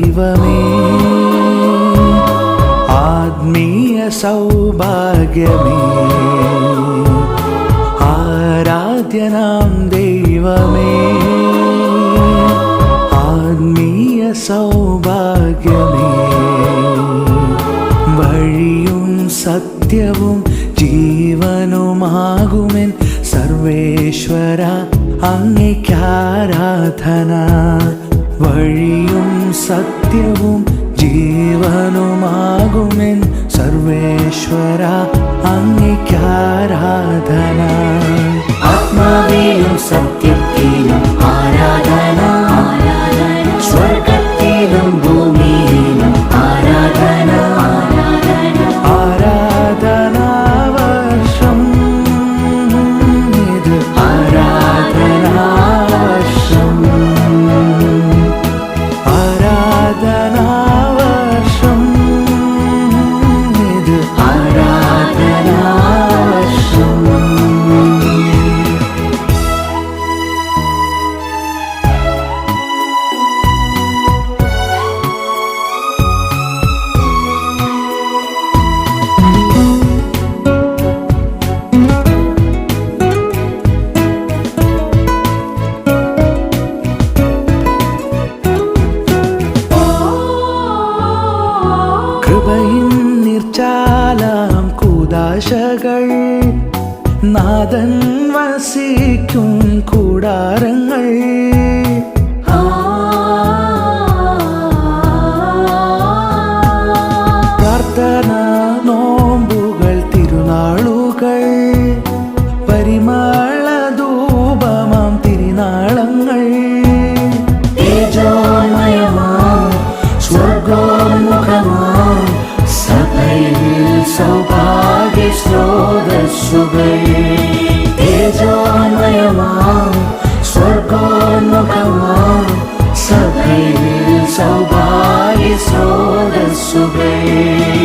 ദൈവമേ ആത്മീയ സൗഭാഗ്യമേ ആരാധ്യനാം ദൈവമേ ആത്മീയ സൗഭാഗ്യമേ. വഴിയും സത്യവും ജീവനുമാകുമെൻ സർവേശ്വര അങ്ങേക്കാരാധന വഴിയും സത്യവും ജീവനുമാകുമെൻ സർവേശ്വര അങ്ങയ്ക്കാരാധന ആത്മാവിയും സത്യത്തിലും ദാശകൾ നാദൻ വസിക്കും കൂടാരങ്ങൾ. പ്രാർത്ഥന His holy sublime.